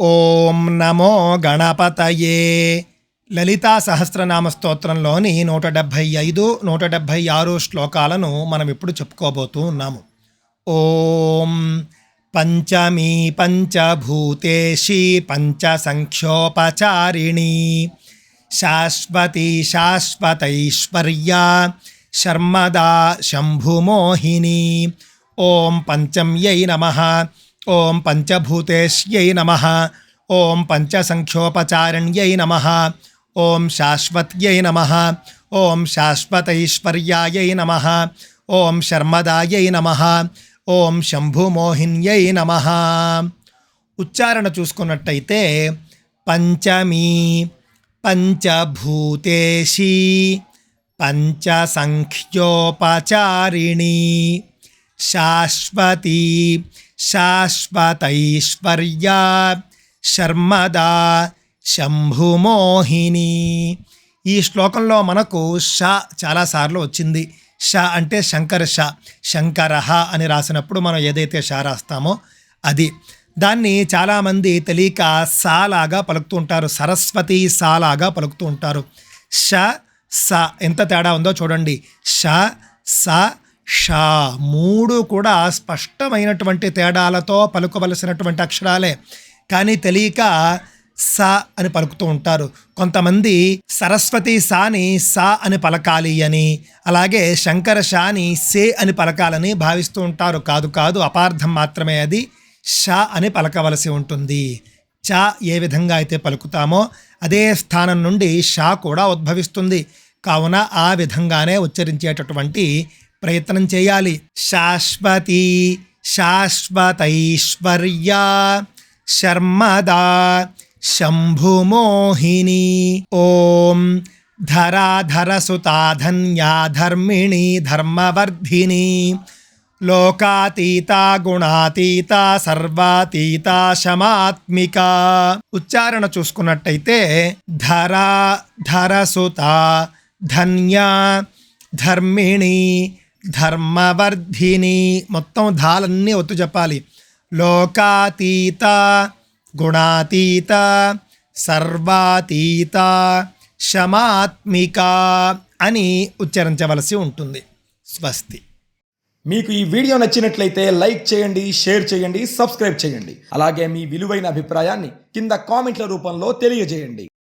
ఓం నమో గణపతయే. లలితా సహస్రనామ స్తోత్రంలోని నూట డెబ్భై ఐదు నూట డెబ్భై ఆరు శ్లోకాలను మనం ఇప్పుడు చెప్పుకోబోతూ ఉన్నాము. ఓం పంచమీ పంచభూతేషి పంచసంఖ్యోపచారిణి. శాశ్వతి శాశ్వతైశ్వర్యా శర్మదా శంభుమోహిని. ఓం పంచమ్యై నమ. ఓం పంచభూతేష్యై నమ ఓం పంచసంఖ్యోపచారిణ్యై నమ ఓం శాశ్వత్యై నమ ఓం శాశ్వతైశ్వర్యాయై నమ ఓం శర్మదాయై నమ ఓం శంభుమోహిన్యై నమ ఉచ్చారణ చూసుకున్నట్టయితే పంచమీ పంచభూతేషి పంచసంఖ్యోపచారిణి శాశ్వతి శాశ్వతైశ్వర్యా శర్మదా శంభుమోహిని ఈ శ్లోకంలో మనకు ష చాలాసార్లు వచ్చింది. ష అంటే శంకర ష శంకరహ అని రాసినప్పుడు మనం ఏదైతే ష రాస్తామో అది. దాన్ని చాలామంది తెలియక సాలాగా పలుకుతూ ఉంటారు. సరస్వతి సాలాగా పలుకుతూ ఉంటారు. ష స ఎంత తేడా ఉందో చూడండి. ష స షా మూడు కూడా స్పష్టమైనటువంటి తేడాలతో పలుకవలసినటువంటి అక్షరాలే. కానీ తెలియక స అని పలుకుతూ ఉంటారు. కొంతమంది సరస్వతి సాని సా అని పలకాలి అని అలాగే శంకర షాని సే అని పలకాలని భావిస్తూ ఉంటారు. కాదు కాదు అపార్థం మాత్రమే అది. షా అని పలకవలసి ఉంటుంది. చ ఏ విధంగా అయితే పలుకుతామో అదే స్థానం నుండి షా కూడా ఉద్భవిస్తుంది. కావున ఆ విధంగానే ఉచ్చరించేటటువంటి ప్రయత్నం చేయాలి. శాశ్వతి శాశ్వతైశ్వర్యా శర్మదా శంభుమోహిని ఓం ధరాధరసుతాధన్యా ధర్మిణి ధర్మవర్ధిని లోకాతీత గుణాతీత సర్వాతీత శమాత్మిక. ఉచ్చారణ చూసుకున్నట్టయితే ధరా ధరసుత ధన్య ధర్మిణి ధర్మవర్ధిని మొత్తం ధాలన్నీ ఒత్తు చెప్పాలి. లోకాతీత గుణాతీత సర్వాతీత శమాత్మిక అని ఉచ్చరించవలసి ఉంటుంది. స్వస్తి. మీకు ఈ వీడియో నచ్చినట్లయితే లైక్ చేయండి షేర్ చేయండి సబ్స్క్రైబ్ చేయండి. అలాగే మీ విలువైన అభిప్రాయాన్ని కింద కామెంట్ల రూపంలో తెలియజేయండి.